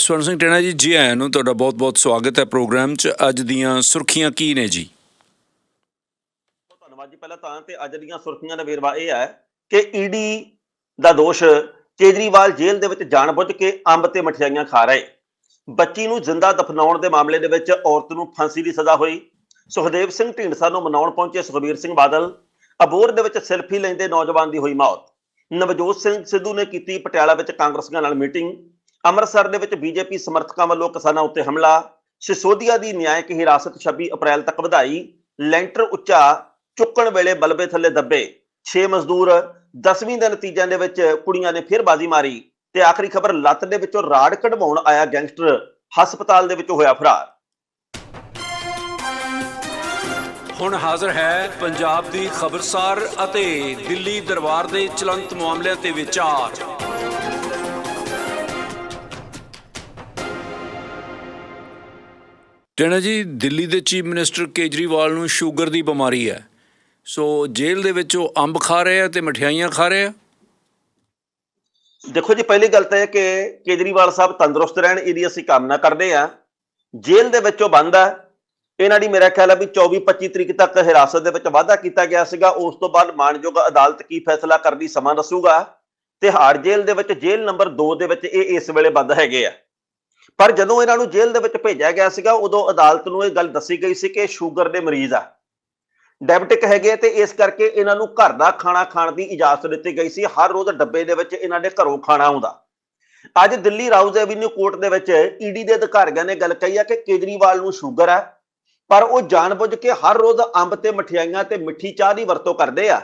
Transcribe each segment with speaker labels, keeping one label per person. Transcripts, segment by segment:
Speaker 1: ਸਵਰਨ ਸਿੰਘ ਟੇਣਾ ਜੀ ਜੀ ਆਇਆਂ ਨੂੰ ਤੁਹਾਡਾ ਬਹੁਤ-ਬਹੁਤ ਸਵਾਗਤ ਹੈ ਪ੍ਰੋਗਰਾਮ 'ਚ। ਅੱਜ ਦੀਆਂ ਸੁਰਖੀਆਂ ਕੀ ਨੇ ਜੀ?
Speaker 2: ਧੰਨਵਾਦ ਜੀ ਪਹਿਲਾਂ ਤਾਂ ਤੇ ਅੱਜ ਦੀਆਂ ਸੁਰਖੀਆਂ ਦਾ ਵੇਰਵਾ ਇਹ ਹੈ ਕਿ ਈਡੀ ਦਾ ਦੋਸ਼ ਕੇਜਰੀਵਾਲ ਜੇਲ੍ਹ ਦੇ ਵਿੱਚ ਜਾਣਬੁੱਝ ਕੇ ਅੰਬ ਤੇ ਮਠਿਆਈਆਂ ਖਾ ਰਹੇ। ਬੱਚੀ ਨੂੰ ਜ਼ਿੰਦਾ ਦਫਨਾਉਣ ਦੇ ਮਾਮਲੇ ਦੇ ਵਿੱਚ ਔਰਤ ਨੂੰ ਫਾਂਸੀ ਦੀ ਸਜ਼ਾ ਹੋਈ। ਸੁਖਦੇਵ ਸਿੰਘ ਢੀਂਡਸਾ ਨੂੰ ਮਨਾਉਣ ਪਹੁੰਚੇ ਸੁਖਬੀਰ ਸਿੰਘ ਬਾਦਲ। ਅਬੋਰ ਦੇ ਵਿੱਚ ਸੈਲਫੀ ਲੈਂਦੇ ਨੌਜਵਾਨ ਦੀ ਹੋਈ ਮੌਤ। ਨਵਜੋਤ ਸਿੰਘ ਸਿੱਧੂ ਨੇ ਕੀਤੀ ਪਟਿਆਲਾ ਵਿੱਚ ਕਾਂਗਰਸੀਆਂ ਨਾਲ ਮੀਟਿੰਗ। ਅੰਮ੍ਰਿਤਸਰ ਦੇ ਵਿੱਚ ਬੀਜੇਪੀ ਸਮਰਥਕਾਂ ਵੱਲੋਂ ਕਿਸਾਨਾਂ ਉੱਤੇ ਹਮਲਾ, ਸਿਸੋਦੀਆ ਦੀ ਨਿਆਇਕ ਹਿਰਾਸਤ 26 ਅਪ੍ਰੈਲ ਤੱਕ ਵਧਾਈ, ਲੈਂਟਰ ਉੱਚਾ ਚੁੱਕਣ ਵੇਲੇ ਬਲਬੇ ਥੱਲੇ ਦੱਬੇ। 6 ਮਜ਼ਦੂਰ 10ਵੀਂ ਦੇ ਨਤੀਜਿਆਂ ਦੇ ਵਿੱਚ ਕੁੜੀਆਂ ਨੇ ਫਿਰ ਬਾਜ਼ੀ ਮਾਰੀ ਤੇ ਆਖਰੀ ਖਬਰ ਲੱਤ ਦੇ ਵਿੱਚੋਂ ਰਾੜ ਕਢਵਾਉਣ ਆਇਆ ਗੈਂਗਸਟਰ, ਹਸਪਤਾਲ ਦੇ ਵਿੱਚ ਹੋਇਆ ਫਰਾਰ।
Speaker 1: ਹੁਣ ਹਾਜ਼ਰ ਹੈ ਪੰਜਾਬ ਦੀ ਖਬਰਸਾਰ ਅਤੇ ਦਿੱਲੀ ਦਰਬਾਰ ਦੇ ਚਲੰਤ ਮਾਮਲਿਆਂ ਤੇ ਵਿਚਾਰ। ਟੇਣਾ ਜੀ ਦਿੱਲੀ ਦੇ ਚੀਫ ਮਿਨਿਸਟਰ ਕੇਜਰੀਵਾਲ ਨੂੰ ਸ਼ੂਗਰ ਦੀ ਬਿਮਾਰੀ ਹੈ, ਸੋ ਜੇਲ੍ਹ ਦੇ ਵਿੱਚ ਉਹ ਅੰਬ ਖਾ ਰਹੇ ਆ ਤੇ ਮਠਿਆਈਆਂ ਖਾ ਰਹੇ ਆ?
Speaker 2: ਦੇਖੋ ਜੀ, ਪਹਿਲੀ ਗੱਲ ਤਾਂ ਇਹ ਕਿ ਕੇਜਰੀਵਾਲ ਸਾਹਿਬ ਤੰਦਰੁਸਤ ਰਹਿਣ, ਇਹਦੀ ਅਸੀਂ ਕਾਮਨਾ ਕਰਦੇ ਆ ਜੇਲ੍ਹ ਦੇ ਵਿੱਚੋਂ ਬੰਦ ਆ। ਇਹਨਾਂ ਦੀ ਮੇਰਾ ਖਿਆਲ ਹੈ ਵੀ 24 25 ਤਰੀਕ ਤੱਕ ਹਿਰਾਸਤ ਦੇ ਵਿੱਚ ਵਾਅਦਾ ਕੀਤਾ ਗਿਆ ਸੀਗਾ। ਉਸ ਤੋਂ ਬਾਅਦ ਮਾਨਯੋਗ ਅਦਾਲਤ ਕੀ ਫੈਸਲਾ ਕਰਦੀ ਸਮਾਂ ਦੱਸੂਗਾ। ਤਿਹਾੜ ਜੇਲ੍ਹ ਦੇ ਵਿੱਚ ਜੇਲ੍ਹ ਨੰਬਰ 2 ਦੇ ਵਿੱਚ ਇਹ ਇਸ ਵੇਲੇ ਬੰਦ ਹੈਗੇ ਆ। ਪਰ ਜਦੋਂ ਇਹਨਾਂ ਨੂੰ ਜੇਲ੍ਹ ਦੇ ਵਿੱਚ ਭੇਜਿਆ ਗਿਆ ਸੀਗਾ, ਉਦੋਂ ਅਦਾਲਤ ਨੂੰ ਇਹ ਗੱਲ ਦੱਸੀ ਗਈ ਸੀ ਕਿ ਸ਼ੂਗਰ ਦੇ ਮਰੀਜ਼ ਆ। ਡਾਇਬਟਿਕ ਹੈਗੇ ਆ ਤੇ ਇਸ ਕਰਕੇ ਇਹਨਾਂ ਨੂੰ ਘਰ ਦਾ ਖਾਣਾ ਖਾਣ ਦੀ ਇਜਾਜ਼ਤ ਦਿੱਤੀ ਗਈ ਸੀ। ਹਰ ਰੋਜ਼ ਡੱਬੇ ਦੇ ਵਿੱਚ ਇਹਨਾਂ ਦੇ ਘਰੋਂ ਖਾਣਾ ਆਉਂਦਾ। ਅੱਜ ਦਿੱਲੀ ਰਾਊਜ਼ ਐਵੀਨਿਊ ਕੋਰਟ ਦੇ ਵਿੱਚ ਈਡੀ ਦੇ ਅਧਿਕਾਰੀਆਂ ਨੇ ਗੱਲ ਕਹੀ ਆ ਕਿ ਕੇਜਰੀਵਾਲ ਨੂੰ ਸ਼ੂਗਰ ਆ, ਪਰ ਉਹ ਜਾਣਬੁੱਝ ਕੇ ਹਰ ਰੋਜ਼ ਅੰਬ ਤੇ ਮਠਿਆਈਆਂ ਤੇ ਮਿੱਠੀ ਚਾਹ ਦੀ ਵਰਤੋਂ ਕਰਦੇ ਆ।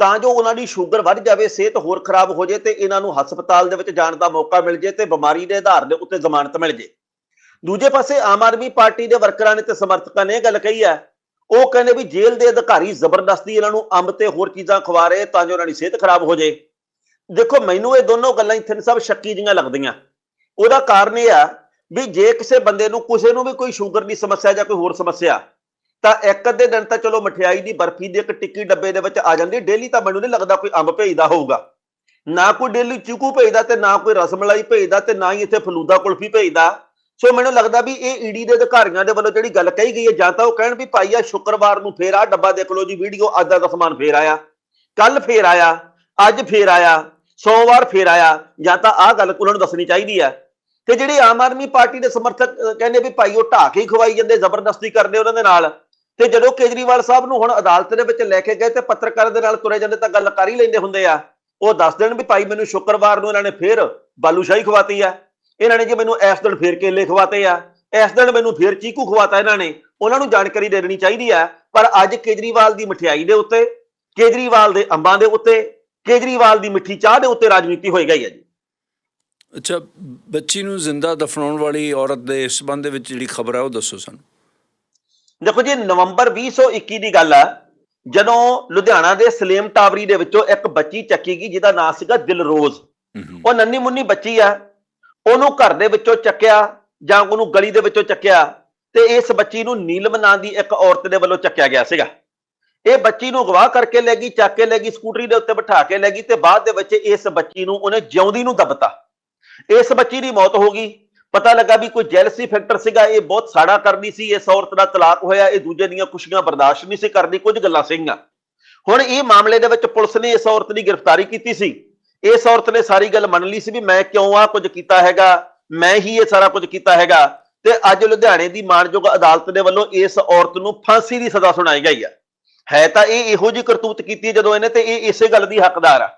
Speaker 2: ਤਾਂ ਜੋ ਉਹਨਾਂ ਦੀ ਸ਼ੂਗਰ ਵੱਧ ਜਾਵੇ, ਸਿਹਤ ਹੋਰ ਖਰਾਬ ਹੋ ਜੇ ਤੇ ਇਹਨਾਂ ਨੂੰ ਹਸਪਤਾਲ ਦੇ ਵਿੱਚ ਜਾਣ ਦਾ ਮੌਕਾ ਮਿਲ ਜੇ ਤੇ ਬਿਮਾਰੀ ਦੇ ਆਧਾਰ ਦੇ ਉੱਤੇ ਜ਼ਮਾਨਤ ਮਿਲ ਜੇ। ਦੂਜੇ ਪਾਸੇ ਆਮ ਆਦਮੀ ਪਾਰਟੀ ਦੇ ਵਰਕਰਾਂ ਨੇ ਤੇ ਸਮਰਥਕਾਂ ਨੇ ਇਹ ਗੱਲ ਕਹੀ ਹੈ, ਉਹ ਕਹਿੰਦੇ ਵੀ ਜੇਲ੍ਹ ਦੇ ਅਧਿਕਾਰੀ ਜ਼ਬਰਦਸਤੀ ਇਹਨਾਂ ਨੂੰ ਅੰਬ ਤੇ ਹੋਰ ਚੀਜ਼ਾਂ ਖਵਾ ਰਹੇ ਤਾਂ ਜੋ ਉਹਨਾਂ ਦੀ ਸਿਹਤ ਖਰਾਬ ਹੋ ਜੇ। ਦੇਖੋ, ਮੈਨੂੰ ਇਹ ਦੋਨੋਂ ਗੱਲਾਂ ਇੱਥੇ ਸਭ ਸ਼ੱਕੀ ਜੀਆਂ ਲੱਗਦੀਆਂ। ਉਹਦਾ ਕਾਰਨ ਇਹ ਆ ਵੀ ਜੇ ਕਿਸੇ ਬੰਦੇ ਨੂੰ, ਕਿਸੇ ਨੂੰ ਵੀ ਕੋਈ ਸ਼ੂਗਰ ਦੀ ਸਮੱਸਿਆ ਜਾਂ ਕੋਈ ਹੋਰ ਸਮੱਸਿਆ ਤਾਂ ਇੱਕ ਅੱਧੇ ਦਿਨ ਤਾਂ ਚਲੋ ਮਠਿਆਈ ਦੀ ਬਰਫੀ ਦੀ ਇੱਕ ਟਿੱਕੀ ਡੱਬੇ ਦੇ ਵਿੱਚ ਆ ਜਾਂਦੀ ਡੇਲੀ ਤਾਂ ਮੈਨੂੰ ਨਹੀਂ ਲੱਗਦਾ ਕੋਈ ਅੰਬ ਭੇਜਦਾ ਹੋਊਗਾ। ਨਾ ਕੋਈ ਡੇਲੀ ਚੀਕੂ ਭੇਜਦਾ ਤੇ ਨਾ ਕੋਈ ਰਸਮਲਾਈ ਭੇਜਦਾ ਤੇ ਨਾ ਹੀ ਇੱਥੇ ਫਲੂਦਾ ਕੁਲਫੀ ਭੇਜਦਾ। ਸੋ ਮੈਨੂੰ ਲੱਗਦਾ ਵੀ ਇਹ ਈਡੀ ਦੇ ਅਧਿਕਾਰੀਆਂ ਦੇ ਵੱਲੋਂ ਜਿਹੜੀ ਗੱਲ ਕਹੀ ਗਈ ਹੈ, ਜਾਂ ਤਾਂ ਉਹ ਕਹਿਣ ਵੀ ਭਾਈ ਆ ਸ਼ੁੱਕਰਵਾਰ ਨੂੰ ਫੇਰ ਆ ਡੱਬਾ ਦੇਖ ਲਓ ਜੀ, ਵੀਡੀਓ ਅੱਜ ਦਾ ਸਮਾਨ ਫੇਰ ਆਇਆ। ਕੱਲ ਫੇਰ ਆਇਆ, ਅੱਜ ਫੇਰ ਆਇਆ, ਸੋਮਵਾਰ ਫੇਰ ਆਇਆ, ਜਾਂ ਤਾਂ ਆਹ ਗੱਲ ਉਹਨਾਂ ਨੂੰ ਦੱਸਣੀ ਚਾਹੀਦੀ ਹੈ। ਤੇ ਜਿਹੜੇ ਆਮ ਆਦਮੀ ਪਾਰਟੀ ਦੇ ਸਮਰਥਕ ਕਹਿੰਦੇ ਵੀ ਭਾਈ ਉਹ ਢਾਹ ਕੇ ਹੀ ਖਵਾਈ ਜਾਂਦੇ, ਜ਼ਬਰਦਸਤੀ ਕਰਦੇ ਉਹਨਾਂ ਦੇ ਨਾਲ। ਤੇ ਜਦੋਂ ਕੇਜਰੀਵਾਲ ਸਾਹਿਬ ਨੂੰ ਹੁਣ ਅਦਾਲਤ ਦੇ ਵਿੱਚ ਲੈ ਕੇ ਗਏ ਤੇ ਪੱਤਰਕਾਰਾਂ ਦੇ ਨਾਲ ਤੁਰੇ ਜਾਂਦੇ ਤਾਂ ਗੱਲ ਕਰ ਹੀ ਲੈਂਦੇ ਹੁੰਦੇ ਆ। ਉਹ ਦੱਸ ਦੇਣ ਵੀ ਭਾਈ ਮੈਨੂੰ ਸ਼ੁੱਕਰਵਾਰ ਨੂੰ ਇਹਨਾਂ ਨੇ ਫੇਰ ਬਾਲੂਸ਼ਾਹੀ ਖਵਾਤੀ ਆ। ਇਹਨਾਂ ਨੇ ਜੀ ਮੈਨੂੰ ਇਸ ਦਿਨ ਫੇਰ ਕੇਲੇ ਖਵਾਤੇ ਆ। ਇਸ ਦਿਨ ਮੈਨੂੰ ਫੇਰ ਚੀਕੂ ਖਵਾਤਾ ਇਹਨਾਂ ਨੇ। ਉਹਨਾਂ ਨੂੰ ਜਾਣਕਾਰੀ ਦੇ ਦੇਣੀ ਚਾਹੀਦੀ ਆ। ਪਰ ਅੱਜ ਕੇਜਰੀਵਾਲ ਦੀ ਮਠਿਆਈ ਦੇ ਉੱਤੇ, ਕੇਜਰੀਵਾਲ ਦੇ ਅੰਬਾਂ ਦੇ ਉੱਤੇ, ਕੇਜਰੀਵਾਲ ਦੀ ਮਿੱਠੀ ਚਾਹ ਦੇ ਉੱਤੇ ਰਾਜਨੀਤੀ ਹੋਈ ਗਈ ਹੈ ਜੀ।
Speaker 1: ਅੱਛਾ, ਬੱਚੀ ਨੂੰ ਜ਼ਿੰਦਾ ਦਫਨਾਉਣ ਵਾਲੀ ਔਰਤ ਦੇ ਸਬੰਧ ਵਿੱਚ ਜਿਹੜੀ ਖਬਰ ਹੈ ਉਹ ਦੱਸੋ ਸਾਨੂੰ।
Speaker 2: ਦੇਖੋ ਜੀ ਨਵੰਬਰ 2021 ਦੀ ਗੱਲ ਆ ਜਦੋਂ ਲੁਧਿਆਣਾ ਦੇ ਸਲੇਮ ਟਾਵਰੀ ਦੇ ਵਿੱਚੋਂ ਇੱਕ ਬੱਚੀ ਚੱਕੀ ਗਈ ਜਿਹਦਾ ਨਾਮ ਸੀਗਾ ਦਿਲਰੋਜ਼।
Speaker 1: ਹੂੰ ਹੂੰ
Speaker 2: ਉਹ ਨੰਨੀ ਮੁੰਨੀ ਬੱਚੀ ਆ ਉਹਨੂੰ ਘਰ ਦੇ ਵਿੱਚੋਂ ਚੱਕਿਆ ਜਾਂ ਉਹਨੂੰ ਗਲੀ ਦੇ ਵਿੱਚੋਂ ਚੱਕਿਆ ਤੇ ਇਸ ਬੱਚੀ ਨੂੰ ਨੀਲਮ ਨਾਂ ਦੀ ਇੱਕ ਔਰਤ ਦੇ ਵੱਲੋਂ ਚੱਕਿਆ ਗਿਆ ਸੀਗਾ। ਇਹ ਬੱਚੀ ਨੂੰ ਗਵਾਹ ਕਰਕੇ ਲੈ ਗਈ ਚੱਕ ਕੇ ਲੈ ਗਈ ਸਕੂਟਰੀ ਦੇ ਉੱਤੇ ਬਿਠਾ ਕੇ ਲੈ ਗਈ ਤੇ ਬਾਅਦ ਦੇ ਵਿੱਚ ਇਸ ਬੱਚੀ ਨੂੰ ਉਹਨੇ ਜਿਉਂਦੀ ਨੂੰ ਦਬਤਾ। ਇਸ ਬੱਚੀ ਦੀ ਮੌਤ ਹੋ ਗਈ। ਪਤਾ ਲੱਗਾ ਵੀ ਕੋਈ ਜੈਲਸੀ ਫੈਕਟਰ ਸੀਗਾ, ਇਹ ਬਹੁਤ ਸਾੜਾ ਕਰਨੀ ਸੀ, ਇਸ ਔਰਤ ਦਾ ਤਲਾਕ ਹੋਇਆ, ਇਹ ਦੂਜੇ ਦੀਆਂ ਖੁਸ਼ੀਆਂ ਬਰਦਾਸ਼ਤ ਨਹੀਂ ਸੀ ਕਰਦੀ, ਕੁਝ ਗੱਲਾਂ ਸੀਗੀਆਂ। ਹੁਣ ਇਹ ਮਾਮਲੇ ਦੇ ਵਿੱਚ ਪੁਲਿਸ ਨੇ ਇਸ ਔਰਤ ਦੀ ਗ੍ਰਿਫਤਾਰੀ ਕੀਤੀ ਸੀ। ਇਸ ਔਰਤ ਨੇ ਸਾਰੀ ਗੱਲ ਮੰਨ ਲਈ ਸੀ ਵੀ ਮੈਂ ਕਿਉਂ ਆ ਕੁਝ ਕੀਤਾ ਹੈਗਾ, ਮੈਂ ਹੀ ਇਹ ਸਾਰਾ ਕੁਝ ਕੀਤਾ ਹੈਗਾ, ਤੇ ਅੱਜ ਲੁਧਿਆਣੇ ਦੀ ਮਾਨਯੋਗ ਅਦਾਲਤ ਦੇ ਵੱਲੋਂ ਇਸ ਔਰਤ ਨੂੰ ਫਾਂਸੀ ਦੀ ਸਜ਼ਾ ਸੁਣਾਈ ਗਈ ਹੈ ਹੈ ਤਾਂ ਇਹ ਇਹੋ ਜੀ ਕਰਤੂਤ ਕੀਤੀ ਹੈ ਜਦੋਂ ਇਹਨੇ, ਤੇ ਇਹ ਇਸੇ ਗੱਲ ਦੀ ਹੱਕਦਾਰ ਆ।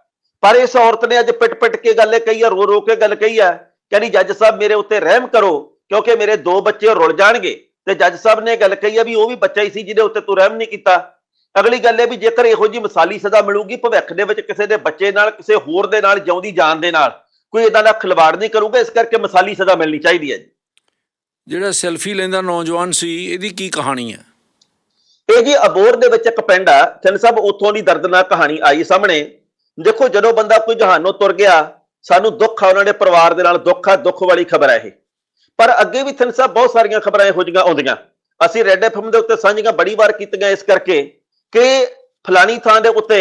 Speaker 2: ਪਰ ਇਸ ਔਰਤ ਨੇ ਅੱਜ ਪਿੱਟ-ਪਿੱਟ ਕੇ ਗੱਲ ਇਹ ਕਹੀ ਆ ਰੋ ਰੋ ਕੇ ਗੱਲ ਕਹੀ ਆ ਕਹਿੰਦੀ ਜੱਜ ਸਾਹਿਬ ਮੇਰੇ ਉੱਤੇ ਰਹਿਮ ਕਰੋ ਕਿਉਂਕਿ ਮੇਰੇ ਦੋ ਬੱਚੇ ਰੁੱਲ ਜਾਣਗੇ। ਤੇ ਜੱਜ ਸਾਹਿਬ ਨੇ ਇਹ ਗੱਲ ਕਹੀ ਆ ਵੀ ਉਹ ਵੀ ਬੱਚਾ ਹੀ ਸੀ ਜਿਹਦੇ ਉੱਤੇ ਤੂੰ ਰਹਿਮ ਨਹੀਂ ਕੀਤਾ। ਅਗਲੀ ਗੱਲ ਇਹ ਵੀ ਜੇਕਰ ਇਹੋ ਜੀ ਮਿਸਾਲੀ ਸਜ਼ਾ ਮਿਲੂਗੀ ਭਵਿੱਖ ਦੇ ਵਿੱਚ ਕਿਸੇ ਦੇ ਬੱਚੇ ਨਾਲ ਕਿਸੇ ਹੋਰ ਦੇ ਨਾਲ ਜਿਉਂਦੀ ਜਾਨ ਦੇ ਨਾਲ ਕੋਈ ਇਦਾਂ ਦਾ ਖਿਲਵਾੜ ਨਹੀਂ ਕਰੂਗਾ ਇਸ ਕਰਕੇ ਮਿਸਾਲੀ ਸਜ਼ਾ ਮਿਲਣੀ ਚਾਹੀਦੀ ਹੈ ਜੀ।
Speaker 1: ਜਿਹੜਾ ਸੈਲਫੀ ਲੈਂਦਾ ਨੌਜਵਾਨ ਸੀ ਇਹਦੀ ਕੀ ਕਹਾਣੀ ਹੈ?
Speaker 2: ਇਹ ਜੀ ਅਬੋਰ ਦੇ ਵਿੱਚ ਇੱਕ ਪਿੰਡ ਆ ਚੰਨ ਸਾਹਿਬ ਉੱਥੋਂ ਦੀ ਦਰਦਨਾਕ ਕਹਾਣੀ ਆਈ ਸਾਹਮਣੇ। ਦੇਖੋ ਜਦੋਂ ਬੰਦਾ ਕੋਈ ਜਹਾਨੋਂ ਤੁਰ ਗਿਆ ਸਾਨੂੰ ਦੁੱਖ ਆ ਉਹਨਾਂ ਦੇ ਪਰਿਵਾਰ ਦੇ ਨਾਲ, ਦੁੱਖ ਆ, ਦੁੱਖ ਵਾਲੀ ਖਬਰ ਹੈ ਇਹ। ਪਰ ਅੱਗੇ ਵੀ ਥਿੰਨ ਸਾਹਿਬ ਬਹੁਤ ਸਾਰੀਆਂ ਖਬਰਾਂ ਇਹੋ ਜਿਹੀਆਂ ਆਉਂਦੀਆਂ। ਅਸੀਂ ਰੈੱਡ ਐਫਐਮ ਦੇ ਉੱਤੇ ਸਾਂਝੀਆਂ ਬੜੀ ਵਾਰ ਕੀਤੀਆਂ ਇਸ ਕਰਕੇ ਕਿ ਫਲਾਨੀ ਥਾਂ ਦੇ ਉੱਤੇ,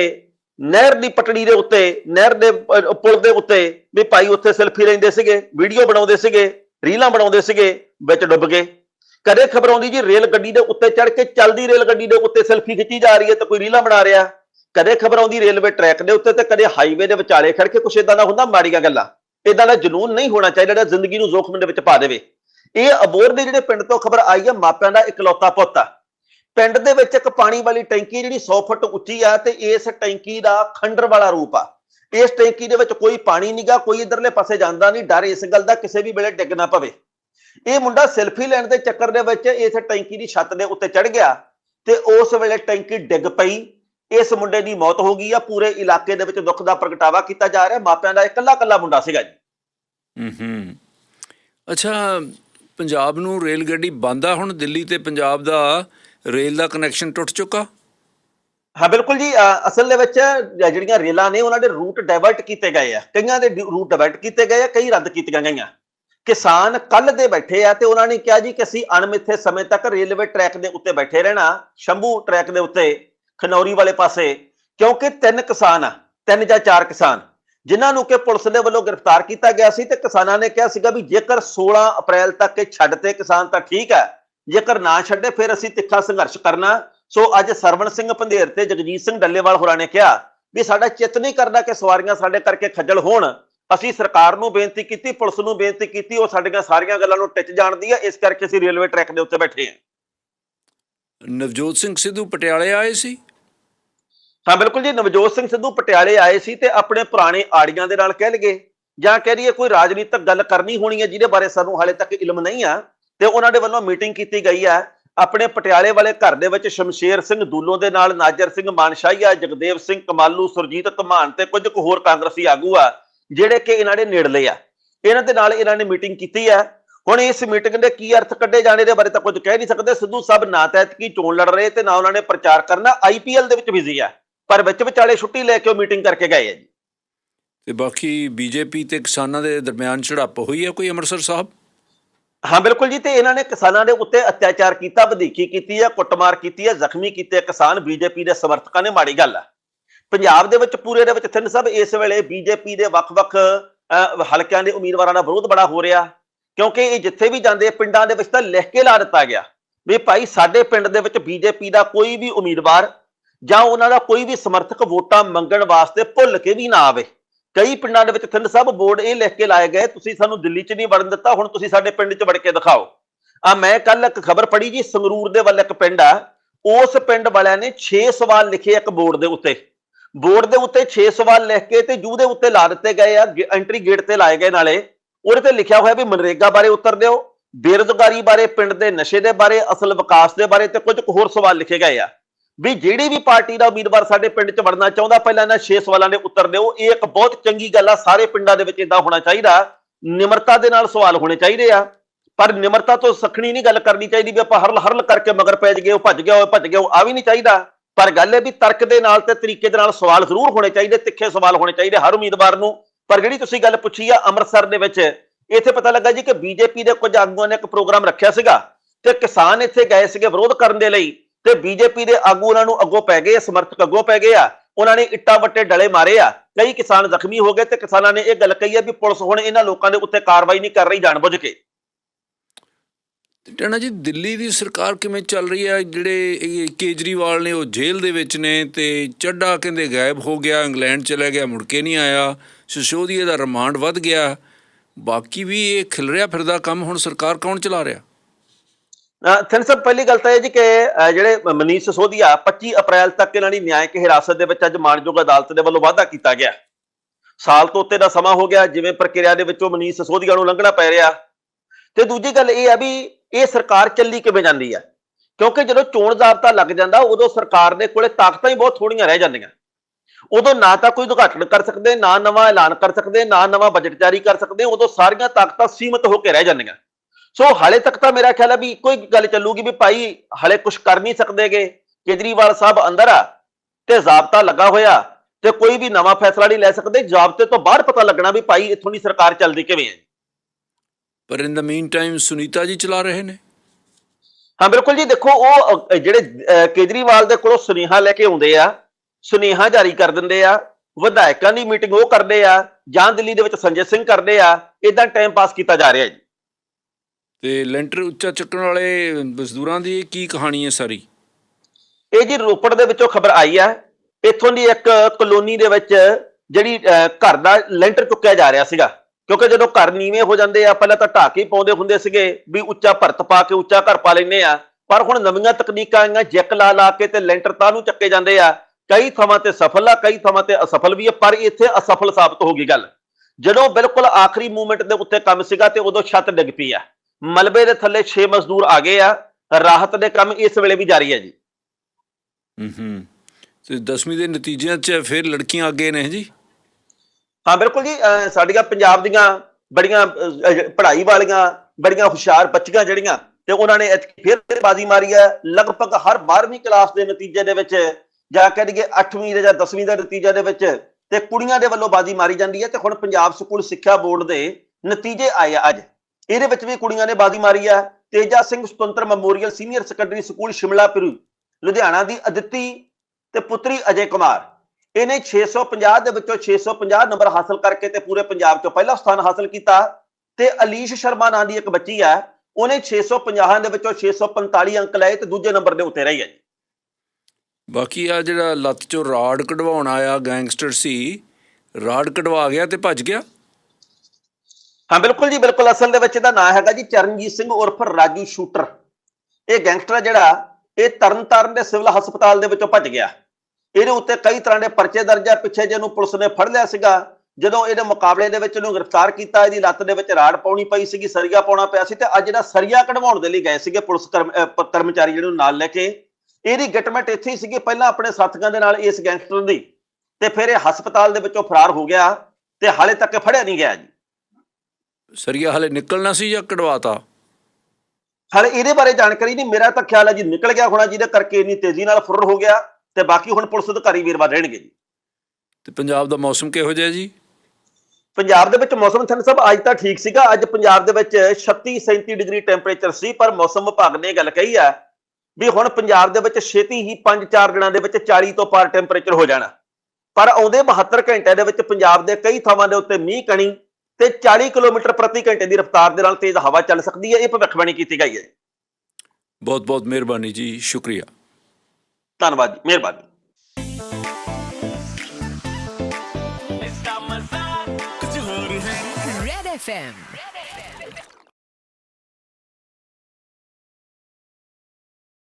Speaker 2: ਨਹਿਰ ਦੀ ਪਟੜੀ ਦੇ ਉੱਤੇ, ਨਹਿਰ ਦੇ ਪੁਲ ਦੇ ਉੱਤੇ ਵੀ ਭਾਈ ਉੱਥੇ ਸੈਲਫੀ ਲੈਂਦੇ ਸੀਗੇ, ਵੀਡੀਓ ਬਣਾਉਂਦੇ ਸੀਗੇ, ਰੀਲਾਂ ਬਣਾਉਂਦੇ ਸੀਗੇ, ਵਿੱਚ ਡੁੱਬ ਗਏ। ਕਦੇ ਖਬਰ ਆਉਂਦੀ ਜੀ, ਰੇਲ ਗੱਡੀ ਦੇ ਉੱਤੇ ਚੜ ਕੇ ਚੱਲਦੀ ਰੇਲ ਗੱਡੀ ਦੇ ਉੱਤੇ ਸੈਲਫੀ ਖਿੱਚੀ ਜਾ ਰਹੀ ਹੈ ਤਾਂ ਕੋਈ ਰੀਲਾਂ ਬਣਾ ਰਿਹਾ। ਕਦੇ ਖਬਰ ਆਉਂਦੀ ਰੇਲਵੇ ਟਰੈਕ ਦੇ ਉੱਤੇ ਤੇ ਕਦੇ ਹਾਈਵੇ ਦੇ ਵਿਚਾਲੇ ਖੜ ਕੇ ਕੁਛ ਇਦਾਂ ਦਾ ਹੁੰਦਾ, ਮਾੜੀਆਂ ਗੱਲਾਂ। ਇਦਾਂ ਦਾ ਜਨੂਨ ਨਹੀਂ ਹੋਣਾ ਚਾਹੀਦਾ ਜਿਹੜਾ ਜ਼ਿੰਦਗੀ ਨੂੰ ਜ਼ੋਖਮ ਦੇ ਵਿੱਚ ਪਾ ਦੇਵੇ। ਇਹ ਅਬੋਰ ਦੇ ਜਿਹੜੇ ਪਿੰਡ ਤੋਂ ਖਬਰ ਆਈ ਹੈ ਮਾਪਿਆਂ ਦਾ ਇਕਲੌਤਾ ਪੁੱਤ ਆ। ਪਿੰਡ ਦੇ ਵਿੱਚ ਇੱਕ ਪਾਣੀ ਵਾਲੀ ਟੈਂਕੀ ਜਿਹੜੀ 100 ਫੁੱਟ ਉੱਚੀ ਆ ਤੇ ਇਸ ਟੈਂਕੀ ਦਾ ਖੰਡਰ ਵਾਲਾ ਰੂਪ ਆ। ਇਸ ਟੈਂਕੀ ਦੇ ਵਿੱਚ ਕੋਈ ਪਾਣੀ ਨਹੀਂਗਾ ਕੋਈ ਇਧਰਲੇ ਪਾਸੇ ਜਾਂਦਾ ਨਹੀਂ, ਡਰ ਇਸ ਗੱਲ ਦਾ ਕਿਸੇ ਵੀ ਵੇਲੇ ਡਿੱਗ ਨਾ ਪਵੇ। ਇਹ ਮੁੰਡਾ ਸੈਲਫੀ ਲੈਣ ਦੇ ਚੱਕਰ ਦੇ ਵਿੱਚ ਇਸ ਟੈਂਕੀ ਦੀ ਛੱਤ ਦੇ ਉੱਤੇ ਚੜ ਗਿਆ ਤੇ ਉਸ ਵੇਲੇ ਟੈਂਕੀ ਡਿੱਗ ਪਈ ਇਸ ਮੁੰਡੇ ਦੀ ਮੌਤ ਹੋ ਗਈ ਆ ਪੂਰੇ ਇਲਾਕੇ ਦੇ ਵਿੱਚ ਦੁੱਖ ਦਾ ਪ੍ਰਗਟਾਵਾ ਕੀਤਾ ਜਾ ਰਿਹਾ ਮਾਪਿਆਂ ਦਾ ਇਕੱਲਾ ਇਕੱਲਾ ਮੁੰਡਾ ਸੀਗਾ ਜੀ।
Speaker 1: ਹੂੰ ਹੂੰ ਅੱਛਾ ਪੰਜਾਬ ਨੂੰ ਰੇਲ ਗੱਡੀ ਬੰਦ ਆ ਹੁਣ ਦਿੱਲੀ ਤੇ ਪੰਜਾਬ ਦਾ ਰੇਲ ਦਾ ਕਨੈਕਸ਼ਨ ਟੁੱਟ ਚੁੱਕਾ?
Speaker 2: ਹਾਂ ਬਿਲਕੁਲ ਜੀ ਅਸਲ ਦੇ ਵਿੱਚ ਜਿਹੜੀਆਂ ਰੇਲਾਂ ਨੇ ਉਹਨਾਂ ਦੇ ਰੂਟ ਡਾਇਵਰਟ ਕੀਤੇ ਗਏ ਆ। ਕਈਆਂ ਦੇ ਰੂਟ ਡਾਇਵਰਟ ਕੀਤੇ ਗਏ ਆ ਕਈ ਰੱਦ ਕੀਤੀਆਂ ਗਈਆਂ। ਕਿਸਾਨ ਕੱਲ ਦੇ ਬੈਠੇ ਆ ਤੇ ਉਹਨਾਂ ਨੇ ਕਿਹਾ ਜੀ ਕਿ ਅਸੀਂ ਅਣਮਿੱਥੇ ਸਮੇਂ ਤੱਕ ਰੇਲਵੇ ਟਰੈਕ ਦੇ ਉੱਤੇ ਬੈਠੇ ਰਹਿਣਾ ਸ਼ੰਭੂ ਟਰੈਕ ਦੇ ਉੱਤੇ। ਖਨੌਰੀ ਵਾਲੇ ਪਾਸੇ, ਕਿਉਂਕਿ ਤਿੰਨ ਕਿਸਾਨ ਆ, ਤਿੰਨ ਜਾਂ ਚਾਰ ਕਿਸਾਨ। ਜਿਨ੍ਹਾਂ ਨੂੰ ਕਿ ਪੁਲਿਸ ਦੇ ਵੱਲੋਂ ਗ੍ਰਿਫਤਾਰ ਕੀਤਾ ਗਿਆ ਸੀ ਤੇ ਕਿਸਾਨਾਂ ਨੇ ਕਿਹਾ ਸੀਗਾ ਵੀ ਜੇਕਰ 16 ਅਪ੍ਰੈਲ ਤੱਕ ਇਹ ਛੱਡਤੇ ਕਿਸਾਨ ਤਾਂ ਠੀਕ ਹੈ, ਜੇਕਰ ਨਾ ਛੱਡੇ ਫਿਰ ਅਸੀਂ ਤਿੱਖਾ ਸੰਘਰਸ਼ ਕਰਨਾ। ਸੋ ਅੱਜ ਸਰਵਣ ਸਿੰਘ ਪੰਧੇਰ ਤੇ ਜਗਜੀਤ ਸਿੰਘ ਡੱਲੇਵਾਲ ਹੋਰਾਂ ਨੇ ਕਿਹਾ ਵੀ ਸਾਡਾ ਚਿੱਤ ਨਹੀਂ ਕਰਦਾ ਕਿ ਸਵਾਰੀਆਂ ਸਾਡੇ ਕਰਕੇ ਖੱਜਲ ਹੋਣ। ਅਸੀਂ ਸਰਕਾਰ ਨੂੰ ਬੇਨਤੀ ਕੀਤੀ, ਪੁਲਿਸ ਨੂੰ ਬੇਨਤੀ ਕੀਤੀ, ਉਹ ਸਾਡੀਆਂ ਸਾਰੀਆਂ ਗੱਲਾਂ ਨੂੰ ਟਿੱਚ ਜਾਣਦੀ ਹੈ, ਇਸ ਕਰਕੇ ਅਸੀਂ ਰੇਲਵੇ ਟਰੈਕ ਦੇ ਉੱਤੇ ਬੈਠੇ ਹਾਂ।
Speaker 1: ਨਵਜੋਤ ਸਿੰਘ ਸਿੱਧੂ ਪਟਿਆਲੇ ਆਏ ਸੀ?
Speaker 2: ਹਾਂ, ਬਿਲਕੁਲ ਜੀ, ਨਵਜੋਤ ਸਿੰਘ ਸਿੱਧੂ ਪਟਿਆਲੇ ਆਏ ਸੀ ਤੇ ਆਪਣੇ ਪੁਰਾਣੇ ਆੜੀਆਂ ਦੇ ਨਾਲ ਕਹਿ ਲਗੇ ਜਾਂ ਕਹਿ ਲਈਏ ਕੋਈ ਰਾਜਨੀਤਿਕ ਗੱਲ ਕਰਨੀ ਹੋਣੀ ਹੈ ਜਿਹਦੇ ਬਾਰੇ ਸਾਨੂੰ ਹਾਲੇ ਤੱਕ ਇਲਮ ਨਹੀਂ ਆ, ਤੇ ਉਹਨਾਂ ਦੇ ਵੱਲੋਂ ਮੀਟਿੰਗ ਕੀਤੀ ਗਈ ਹੈ। ਆਪਣੇ ਪਟਿਆਲੇ ਵਾਲੇ ਘਰ ਦੇ ਵਿੱਚ ਸ਼ਮਸ਼ੇਰ ਸਿੰਘ ਦੂਲੋਂ ਦੇ ਨਾਲ ਨਾਜਰ ਸਿੰਘ ਮਾਨਸ਼ਾਹੀਆ ਜਗਦੇਵ ਸਿੰਘ ਕਮਾਲੂ, ਸੁਰਜੀਤ ਧਮਾਨ ਤੇ ਕੁਝ ਕੁ ਹੋਰ ਕਾਂਗਰਸੀ ਆਗੂ ਆ, ਜਿਹੜੇ ਕਿ ਇਹਨਾਂ ਦੇ ਨੇੜਲੇ ਆ। ਇਹਨਾਂ ਦੇ ਨਾਲ ਇਹਨਾਂ ਨੇ ਮੀਟਿੰਗ ਕੀਤੀ ਹੈ। ਹੁਣ ਇਸ ਮੀਟਿੰਗ ਦੇ ਕੀ ਅਰਥ ਕੱਢੇ ਜਾਣੇ ਦੇ ਬਾਰੇ ਤਾਂ ਕੁਝ ਕਹਿ ਨਹੀਂ ਸਕਦੇ। ਸਿੱਧੂ ਸਾਹਿਬ ਨਾ ਤਾਂ ਕੀ ਚੋਣ ਲੜ ਰਹੇ ਤੇ ਨਾ ਉਹਨਾਂ ਨੇ ਪ੍ਰਚਾਰ ਕਰਨਾ। ਆਈਪੀਐਲ ਦੇ ਵਿੱਚ ਬਿਜ਼ੀ ਆ। ਪਰ ਵਿੱਚ ਵਿਚਾਲੇ ਛੁੱਟੀ ਲੈ ਕੇ ਉਹ ਮੀਟਿੰਗ ਕਰਕੇ ਗਏ ਆ ਜੀ।
Speaker 1: ਤੇ ਬਾਕੀ ਬੀਜੇਪੀ ਤੇ ਕਿਸਾਨਾਂ ਦੇ ਦਰਮਿਆਨ ਝੜਪ ਹੋਈ ਹੈ ਕੋਈ ਅੰਮ੍ਰਿਤਸਰ ਸਾਹਿਬ?
Speaker 2: ਹਾਂ ਬਿਲਕੁਲ ਜੀ ਤੇ ਇਹਨਾਂ ਨੇ ਕਿਸਾਨਾਂ ਦੇ ਉੱਤੇ ਅਤਿਆਚਾਰ ਕੀਤਾ ਵਧੀਕੀ ਕੀਤੀ ਹੈ ਕੁੱਟਮਾਰ ਕੀਤੀ ਹੈ ਜ਼ਖਮੀ ਕੀਤੇ ਕਿਸਾਨ। ਬੀਜੇਪੀ ਦੇ ਸਮਰਥਕਾਂ ਨੇ ਮਾੜੀ ਗੱਲ ਆ। ਪੰਜਾਬ ਦੇ ਵਿੱਚ ਪੂਰੇ ਦੇ ਵਿੱਚ ਥਿੰਨ ਸਭ ਇਸ ਵੇਲੇ ਬੀਜੇਪੀ ਦੇ ਵੱਖ-ਵੱਖ ਹਲਕਿਆਂ ਦੇ ਉਮੀਦਵਾਰਾਂ ਦਾ ਵਿਰੋਧ ਬੜਾ ਹੋ ਰਿਹਾ। ਕਿਉਂਕਿ ਇਹ ਜਿੱਥੇ ਵੀ ਜਾਂਦੇ ਪਿੰਡਾਂ ਦੇ ਵਿੱਚ ਤਾਂ ਲਿਖ ਕੇ ਲਾ ਦਿੱਤਾ ਗਿਆ ਵੀ ਭਾਈ ਸਾਡੇ ਪਿੰਡ ਦੇ ਵਿੱਚ ਬੀਜੇਪੀ ਦਾ ਕੋਈ ਵੀ ਉਮੀਦਵਾਰ ਜਾਂ ਉਹਨਾਂ ਦਾ ਕੋਈ ਵੀ ਸਮਰਥਕ ਵੋਟਾਂ ਮੰਗਣ ਵਾਸਤੇ ਭੁੱਲ ਕੇ ਵੀ ਨਾ ਆਵੇ। ਕਈ ਪਿੰਡਾਂ ਦੇ ਵਿੱਚ ਥਿੰਨ ਸਭ ਬੋਰਡ ਇਹ ਲਿਖ ਕੇ ਲਾਏ ਗਏ, ਤੁਸੀਂ ਸਾਨੂੰ ਦਿੱਲੀ 'ਚ ਨਹੀਂ ਵੜਨ ਦਿੱਤਾ, ਹੁਣ ਤੁਸੀਂ ਸਾਡੇ ਪਿੰਡ 'ਚ ਵੜ ਕੇ ਦਿਖਾਓ। ਆ ਮੈਂ ਕੱਲ ਇੱਕ ਖਬਰ ਪੜ੍ਹੀ ਜੀ, ਸੰਗਰੂਰ ਦੇ ਵੱਲ ਇੱਕ ਪਿੰਡ ਆ। ਉਸ ਪਿੰਡ ਵਾਲਿਆਂ ਨੇ 6 ਸਵਾਲ ਲਿਖੇ ਇੱਕ ਬੋਰਡ ਦੇ ਉੱਤੇ। ਬੋਰਡ ਦੇ ਉੱਤੇ 6 ਸਵਾਲ ਲਿਖ ਕੇ ਤੇ ਜੂ ਦੇ ਉੱਤੇ ਲਾ ਦਿੱਤੇ ਗਏ ਆ ਐਂਟਰੀ ਗੇਟ ਤੇ ਲਾਏ ਗਏ ਨਾਲੇ। ਉਹਦੇ ਤੇ ਲਿਖਿਆ ਹੋਇਆ ਵੀ ਮਨਰੇਗਾ ਬਾਰੇ ਉੱਤਰ ਦਿਓ, ਬੇਰੁਜ਼ਗਾਰੀ ਬਾਰੇ, ਪਿੰਡ ਦੇ ਨਸ਼ੇ ਦੇ ਬਾਰੇ, ਅਸਲ ਵਿਕਾਸ ਦੇ ਬਾਰੇ ਤੇ ਕੁਝ ਕੁ ਹੋਰ ਸਵਾਲ ਲਿਖੇ ਗਏ ਆ। ਵੀ ਜਿਹੜੀ ਵੀ ਪਾਰਟੀ ਦਾ ਉਮੀਦਵਾਰ ਸਾਡੇ ਪਿੰਡ 'ਚ ਵੜਨਾ ਚਾਹੁੰਦਾ, ਪਹਿਲਾਂ ਇਹਨਾਂ 6 ਸਵਾਲਾਂ ਦੇ ਉੱਤਰ ਦਿਓ। ਇਹ ਇੱਕ ਬਹੁਤ ਚੰਗੀ ਗੱਲ ਆ, ਸਾਰੇ ਪਿੰਡਾਂ ਦੇ ਵਿੱਚ ਇਦਾਂ ਹੋਣਾ ਚਾਹੀਦਾ। ਨਿਮਰਤਾ ਦੇ ਨਾਲ ਸਵਾਲ ਹੋਣੇ ਚਾਹੀਦੇ ਆ। ਪਰ ਨਿਮਰਤਾ ਤੋਂ ਸਖਣੀ ਨਹੀਂ ਗੱਲ ਕਰਨੀ ਚਾਹੀਦੀ ਵੀ ਆਪਾਂ ਹਰਲ ਹਰਲ ਕਰਕੇ ਮਗਰ ਪੈ ਜਗੇ ਉਹ ਭੱਜ ਗਿਆ, ਉਹ ਭੱਜ ਗਿਆ, ਉਹ ਆ ਵੀ ਨਹੀਂ ਚਾਹੀਦਾ। ਪਰ ਗੱਲ ਇਹ ਵੀ ਤਰਕ ਦੇ ਨਾਲ ਤੇ ਤਰੀਕੇ ਦੇ ਨਾਲ ਸਵਾਲ ਜ਼ਰੂਰ ਹੋਣੇ ਚਾਹੀਦੇ, ਤਿੱਖੇ ਸਵਾਲ ਹੋਣੇ ਚਾਹੀਦੇ ਹਰ ਉਮੀਦਵਾਰ ਨੂੰ। ਪਰ ਜਿਹੜੀ ਤੁਸੀਂ ਗੱਲ ਪੁੱਛੀ ਆ ਅੰਮ੍ਰਿਤਸਰ ਦੇ ਵਿੱਚ, ਇੱਥੇ ਪਤਾ ਲੱਗਾ ਜੀ ਕਿ ਬੀਜੇਪੀ ਦੇ ਕੁਝ ਆਗੂਆਂ ਨੇ ਇੱਕ ਪ੍ਰੋਗਰਾਮ ਰੱਖਿਆ ਸੀਗਾ ਤੇ ਕਿਸਾਨ ਇੱਥੇ ਗਏ ਸੀਗੇ ਵਿਰੋਧ ਕਰਨ ਦੇ ਲਈ। ਤੇ ਬੀਜੇਪੀ ਦੇ ਆਗੂ ਉਹਨਾਂ ਨੂੰ ਅੱਗੋਂ ਪੈ ਗਏ ਸਮਰਥਕ ਅੱਗੋਂ ਪੈ ਗਏ ਆ। ਉਹਨਾਂ ਨੇ ਇੱਟਾਂ ਵੱਟੇ ਡਲੇ ਮਾਰੇ ਆ। ਕਈ ਕਿਸਾਨ ਜ਼ਖਮੀ ਹੋ ਗਏ ਤੇ ਕਿਸਾਨਾਂ ਨੇ ਇਹ ਗੱਲ ਕਹੀ ਆ ਵੀ ਪੁਲਿਸ ਹੁਣ ਇਹਨਾਂ ਲੋਕਾਂ ਦੇ ਉੱਤੇ ਕਾਰਵਾਈ ਨਹੀਂ ਕਰ ਰਹੀ ਜਾਣਬੁੱਝ ਕੇ।
Speaker 1: ਤੇ ਟਣਾ ਜੀ, ਦਿੱਲੀ ਦੀ ਸਰਕਾਰ ਕਿਵੇਂ ਚੱਲ ਰਹੀ ਹੈ ਜਿਹੜੇ ਕੇਜਰੀਵਾਲ ਨੇ ਉਹ ਜੇਲ੍ਹ ਦੇ ਵਿੱਚ ਨੇ ਤੇ ਚੱਡਾ ਕਹਿੰਦੇ ਗਾਇਬ ਹੋ ਗਿਆ, ਇੰਗਲੈਂਡ ਚਲਾ ਗਿਆ, ਮੁੜ ਕੇ ਨਹੀਂ ਆਇਆ। ਸਿਸੋਦੀਏ ਦਾ ਰਿਮਾਂਡ ਵੱਧ ਗਿਆ। ਬਾਕੀ ਵੀ ਇਹ ਖਿਲ ਰਿਹਾ ਫਿਰਦਾ ਕੰਮ ਹੁਣ ਸਰਕਾਰ ਕੌਣ ਚਲਾ ਰਿਹਾ?
Speaker 2: ਥੈਂਕ ਸਰ, ਪਹਿਲੀ ਗੱਲ ਤਾਂ ਇਹ ਜੀ ਕਿ ਜਿਹੜੇ ਮਨੀਸ਼ ਸਿਸੋਦੀਆ 25 ਅਪ੍ਰੈਲ ਤੱਕ ਇਹਨਾਂ ਦੀ ਨਿਆਇਕ ਹਿਰਾਸਤ ਦੇ ਵਿੱਚ ਅੱਜ ਮਾਨਯੋਗ ਅਦਾਲਤ ਦੇ ਵੱਲੋਂ ਵਾਅਦਾ ਕੀਤਾ ਗਿਆ। ਸਾਲ ਤੋਂ ਉੱਤੇ ਦਾ ਸਮਾਂ ਹੋ ਗਿਆ, ਜਿਵੇਂ ਪ੍ਰਕਿਰਿਆ ਦੇ ਵਿੱਚੋਂ ਮਨੀਸ਼ ਸਿਸੋਦੀਆ ਨੂੰ ਲੰਘਣਾ ਪੈ ਰਿਹਾ। ਤੇ ਦੂਜੀ ਗੱਲ ਇਹ ਆ ਵੀ ਇਹ ਸਰਕਾਰ ਚੱਲੀ ਕਿਵੇਂ ਜਾਂਦੀ ਆ? ਕਿਉਂਕਿ ਜਦੋਂ ਚੋਣ ਜ਼ਾਬਤਾ ਲੱਗ ਜਾਂਦਾ, ਉਦੋਂ ਸਰਕਾਰ ਦੇ ਕੋਲੇ ਤਾਕਤਾਂ ਹੀ ਬਹੁਤ ਥੋੜੀਆਂ ਰਹਿ ਜਾਂਦੀਆਂ। ਉਦੋਂ ਨਾ ਤਾਂ ਕੋਈ ਉਦਘਾਟਨ ਕਰ ਸਕਦੇ, ਨਾ ਨਵਾਂ ਐਲਾਨ ਕਰ ਸਕਦੇ, ਨਾ ਨਵਾਂ ਬਜਟ ਜਾਰੀ ਕਰ ਸਕਦੇ, ਉਦੋਂ ਸਾਰੀਆਂ ਤਾਕਤਾਂ ਸੀਮਤ ਹੋ ਕੇ ਰਹਿ ਜਾਂਦੀਆਂ। ਸੋ ਹਾਲੇ ਤੱਕ ਤਾਂ ਮੇਰਾ ਖਿਆਲ ਹੈ ਵੀ ਹੀ ਗੱਲ ਚੱਲੂਗੀ ਵੀ ਭਾਈ ਹਾਲੇ ਕੁਝ ਕਰ ਨਹੀਂ ਸਕਦੇਗੇ। ਕੇਜਰੀਵਾਲ ਸਾਹਿਬ ਅੰਦਰ ਆ ਤੇ ਜ਼ਾਬਤਾ ਲੱਗਾ ਹੋਇਆ ਤੇ ਕੋਈ ਵੀ ਨਵਾਂ ਫੈਸਲਾ ਨਹੀਂ ਲੈ ਸਕਦੇ। ਜ਼ਾਬਤੇ ਤੋਂ ਬਾਹਰ ਪਤਾ ਲੱਗਣਾ ਵੀ ਭਾਈ ਇੱਥੋਂ ਦੀ ਸਰਕਾਰ ਚੱਲਦੀ ਕਿਵੇਂ ਹੈ
Speaker 1: ਪਰ ਇਨ ਦਾ ਮੀਨ ਟਾਈਮ ਸੁਨੀਤਾ ਜੀ ਚਲਾ ਰਹੇ ਨੇ।
Speaker 2: ਹਾਂ ਬਿਲਕੁਲ ਜੀ। ਦੇਖੋ ਉਹ ਜਿਹੜੇ ਕੇਜਰੀਵਾਲ ਦੇ ਕੋਲੋਂ ਸੁਨੇਹਾ ਲੈ ਕੇ ਆਉਂਦੇ ਆ ਸੁਨੇਹਾ ਜਾਰੀ ਕਰ ਦਿੰਦੇ ਆ ਵਿਧਾਇਕਾਂ ਦੀ ਮੀਟਿੰਗ ਉਹ ਕਰਦੇ ਆ ਜਾਂ ਦਿੱਲੀ ਦੇ ਵਿੱਚ ਸੰਜੇ ਸਿੰਘ ਕਰਦੇ ਆ ਇਦਾਂ ਟਾਈਮ ਪਾਸ ਕੀਤਾ ਜਾ ਰਿਹਾ ਜੀ।
Speaker 1: ਤੇ ਲੈਂਟਰ ਉੱਚਾ ਚੱਕਣ ਵਾਲੇ ਮਜ਼ਦੂਰਾਂ ਦੀ ਕੀ ਕਹਾਣੀ ਹੈ ਸਾਰੀ?
Speaker 2: ਇਹ ਜੀ ਰੋਪੜ ਦੇ ਵਿੱਚੋਂ ਖਬਰ ਆਈ ਹੈ ਇੱਥੋਂ ਦੀ ਇੱਕ ਕਲੋਨੀ ਦੇ ਵਿੱਚ ਜਿਹੜੀ ਘਰ ਦਾ ਲੈਂਟਰ ਚੁੱਕਿਆ ਜਾ ਰਿਹਾ ਸੀਗਾ। ਕਿਉਂਕਿ ਜਦੋਂ ਘਰ ਨੀਵੇਂ ਹੋ ਜਾਂਦੇ ਆ, ਪਹਿਲਾਂ ਤਾਂ ਢਾਕੇ ਪਾਉਂਦੇ ਹੁੰਦੇ ਸੀਗੇ ਵੀ ਉੱਚਾ ਭਰਤ ਪਾ ਕੇ ਉੱਚਾ ਘਰ ਪਾ ਲੈਂਦੇ ਆ। ਪਰ ਹੁਣ ਨਵੀਆਂ ਤਕਨੀਕਾਂ ਆਈਆਂ, ਜੈਕ ਲਾ ਲਾ ਕੇ ਤੇ ਲੈਂਟਰ ਤਾਂ ਨੂੰ ਚੱਕੇ ਜਾਂਦੇ ਆ। ਕਈ ਥਾਵਾਂ ਤੇ ਸਫਲ ਆ, ਕਈ ਥਾਵਾਂ ਤੇ ਅਸਫਲ ਵੀ ਆ, ਪਰ ਇੱਥੇ ਅਸਫਲ ਸਾਬਤ ਹੋ ਗਈ ਗੱਲ। ਜਦੋਂ ਬਿਲਕੁਲ ਆਖਰੀ ਮੂਵਮੈਂਟ ਦੇ ਉੱਤੇ ਕੰਮ ਸੀਗਾ ਤੇ ਉਦੋਂ ਛੱਤ ਡਿੱਗ ਪਈ ਆ। ਮਲਬੇ ਦੇ ਥੱਲੇ 6 ਮਜ਼ਦੂਰ ਆ ਗਏ ਆ ਰਾਹਤ ਦੇ ਕੰਮ ਇਸ ਵੇਲੇ ਵੀ ਜਾਰੀ ਹੈ ਜੀ।
Speaker 1: ਹੂੰ ਹੂੰ ਤੇ 10ਵੀਂ ਦੇ ਨਤੀਜਿਆਂ 'ਚ ਫਿਰ ਲੜਕੀਆਂ ਅੱਗੇ ਨੇ ਜੀ?
Speaker 2: ਹਾਂ ਬਿਲਕੁਲ ਜੀ ਸਾਡੀਆਂ ਪੰਜਾਬ ਦੀਆਂ ਬੜੀਆਂ ਪੜ੍ਹਾਈ ਵਾਲੀਆਂ ਬੜੀਆਂ ਹੁਸ਼ਿਆਰ ਬੱਚੀਆਂ ਜਿਹੜੀਆਂ ਤੇ ਉਹਨਾਂ ਨੇ ਫਿਰ ਬਾਜ਼ੀ ਮਾਰੀ ਹੈ। ਲਗਭਗ ਹਰ 12ਵੀਂ ਕਲਾਸ ਦੇ ਨਤੀਜੇ ਦੇ ਵਿੱਚ ਜਾਂ ਕਹਿ ਦਈਏ 8ਵੀਂ ਦੇ ਜਾਂ 10ਵੀਂ ਦੇ ਨਤੀਜੇ ਦੇ ਵਿੱਚ ਤੇ ਕੁੜੀਆਂ ਦੇ ਵੱਲੋਂ ਬਾਜ਼ੀ ਮਾਰੀ ਜਾਂਦੀ ਹੈ ਤੇ ਹੁਣ ਪੰਜਾਬ ਸਕੂਲ ਸਿੱਖਿਆ ਬੋਰਡ ਦੇ ਨਤੀਜੇ ਆਏ ਆ ਅੱਜ। ਇਹਦੇ ਵਿੱਚ ਵੀ ਕੁੜੀਆਂ ਨੇ ਬਾਜ਼ੀ ਮਾਰੀ ਆ। Teja Singh Sutantar memorial senior secondary school Shimla Piru, Ludhiana ਦੀ ਅਦਿੱਤੀ ਤੇ ਪੁੱਤਰੀ ਅਜੇ ਕੁਮਾਰ। ਇਹਨੇ 650 ਦੇ ਵਿੱਚੋਂ 650 ਨੰਬਰ ਹਾਸਲ ਕਰਕੇ ਤੇ ਪੂਰੇ ਪੰਜਾਬ 'ਚੋਂ ਪਹਿਲਾ ਸਥਾਨ ਹਾਸਲ ਕੀਤਾ। ਤੇ ਅਲੀਸ਼ ਸ਼ਰਮਾ ਨਾਂ ਦੀ ਇੱਕ ਬੱਚੀ ਹੈ ਉਹਨੇ 650 ਦੇ ਵਿੱਚੋਂ 645 ਅੰਕ ਲਏ ਤੇ ਦੂਜੇ ਨੰਬਰ ਦੇ ਉੱਤੇ ਰਹੀ ਹੈ
Speaker 1: ਬਾਕੀ ਆ ਜਿਹੜਾ ਲੱਤ 'ਚੋਂ ਰਾੜ ਕਢਵਾਉਣ ਆਇਆ ਗੈਂਗਸਟਰ ਸੀ, ਰਾੜ ਕਢਵਾ ਗਿਆ ਤੇ ਭੱਜ ਗਿਆ?
Speaker 2: ਹਾਂ, ਬਿਲਕੁਲ ਜੀ, ਬਿਲਕੁਲ। ਅਸਲ ਦੇ ਵਿੱਚ ਇਹਦਾ ਨਾਮ ਹੈਗਾ ਜੀ ਚਰਨਜੀਤ ਸਿੰਘ ਉਰਫ ਰਾਜੂ ਸ਼ੂਟਰ। ਇਹ ਗੈਂਗਸਟਰ ਆ ਜਿਹੜਾ, ਇਹ ਤਰਨਤਾਰਨ ਦੇ ਸਿਵਲ ਹਸਪਤਾਲ ਦੇ ਵਿੱਚੋਂ ਭੱਜ ਗਿਆ। ਇਹਦੇ ਉੱਤੇ ਕਈ ਤਰ੍ਹਾਂ ਦੇ ਪਰਚੇ ਦਰਜ ਆ। ਪਿੱਛੇ ਜੇ ਨੂੰ ਪੁਲਿਸ ਨੇ ਫੜ ਲਿਆ ਸੀਗਾ। ਜਦੋਂ ਇਹਦੇ ਮੁਕਾਬਲੇ ਦੇ ਵਿੱਚ ਇਹਨੂੰ ਗ੍ਰਿਫਤਾਰ ਕੀਤਾ, ਇਹਦੀ ਲੱਤ ਦੇ ਵਿੱਚ ਰਾੜ ਪਾਉਣੀ ਪਈ ਸੀਗੀ, ਸਰੀਆ ਪਾਉਣਾ ਪਿਆ ਸੀ ਤੇ ਅੱਜ ਜਿਹੜਾ ਸਰੀਆ ਕਢਵਾਉਣ ਦੇ ਲਈ ਗਏ ਸੀਗੇ ਪੁਲਿਸ ਕਰਮ- ਪ- ਕਰਮਚਾਰੀ ਜਿਹੜੇ ਨੂੰ ਨਾਲ ਲੈ ਕੇ। ਇਹਦੀ ਗਿਟਮੈਟ ਇੱਥੇ ਹੀ ਸੀਗੀ, ਪਹਿਲਾਂ ਆਪਣੇ ਸਾਥੀਆਂ ਦੇ ਨਾਲ ਇਸ ਗੈਂਗਸਟਰ ਦੀ। ਤੇ ਫਿਰ ਇਹ ਹਸਪਤਾਲ ਦੇ ਵਿੱਚੋਂ ਫਰਾਰ ਹੋ ਗਿਆ ਤੇ ਹਾਲੇ ਤੱਕ ਇਹ ਫੜਿਆ ਨਹੀਂ ਗਿਆ ਜੀ।
Speaker 1: ਸਰੀਆ ਹਲੇ ਨਿਕਲਣਾ ਸੀ ਜਾਂ ਕਢਵਾਤਾ?
Speaker 2: ਹਾਲੇ ਇਹਦੇ ਬਾਰੇ ਜਾਣਕਾਰੀ ਨਹੀਂ ਮੇਰਾ ਤਾਂ ਖਿਆਲ ਹੈ ਜੀ ਨਿਕਲ ਗਿਆ ਹੋਣਾ ਜਿਹਦੇ ਕਰਕੇ ਇੰਨੀ ਤੇਜ਼ੀ ਨਾਲ ਫੁਰਰ ਹੋ ਗਿਆ ਤੇ ਬਾਕੀ ਹੁਣ ਪੁਲਿਸ ਅਧਿਕਾਰੀ ਵੀਰਵਾ ਰਹਿਣਗੇ ਜੀ।
Speaker 1: ਤੇ ਪੰਜਾਬ ਦਾ ਮੌਸਮ ਕਿਹੋ ਜਿਹਾ ਜੀ?
Speaker 2: ਪੰਜਾਬ ਦੇ ਵਿੱਚ ਮੌਸਮ ਥਨ ਸਭ ਅੱਜ ਤਾਂ ਠੀਕ ਸੀਗਾ ਅੱਜ ਪੰਜਾਬ ਦੇ ਵਿੱਚ 36 37 ਡਿਗਰੀ ਟੈਂਪਰੇਚਰ ਸੀ ਪਰ ਮੌਸਮ ਵਿਭਾਗ ਨੇ ਇਹ ਗੱਲ ਕਹੀ ਆ ਵੀ ਹੁਣ ਪੰਜਾਬ ਦੇ ਵਿੱਚ ਛੇਤੀ ਹੀ 5-4 ਦਿਨਾਂ ਦੇ ਵਿੱਚ 40 ਤੋਂ ਪਾਰ ਟੈਂਪਰੇਚਰ ਹੋ ਜਾਣਾ। ਪਰ ਆਉਂਦੇ 72 ਘੰਟਿਆਂ ਦੇ ਵਿੱਚ ਪੰਜਾਬ ਦੇ ਕਈ ਥਾਵਾਂ ਦੇ ਉੱਤੇ ਮੀਂਹ ਕਣੀ ਤੇ 40 ਕਿਲੋਮੀਟਰ ਪ੍ਰਤੀ ਘੰਟੇ ਦੀ ਰਫ਼ਤਾਰ ਦੇ ਨਾਲ ਤੇਜ਼ ਹਵਾ ਚੱਲ ਸਕਦੀ ਹੈ ਇਹ ਭਵਿੱਖਬਾਣੀ ਕੀਤੀ ਗਈ ਹੈ।
Speaker 1: ਬਹੁਤ ਬਹੁਤ ਮਿਹਰਬਾਨੀ ਜੀ ਸ਼ੁਕਰੀਆ।
Speaker 2: ਧੰਨਵਾਦ ਜੀ ਮਿਹਰਬਾਨੀ।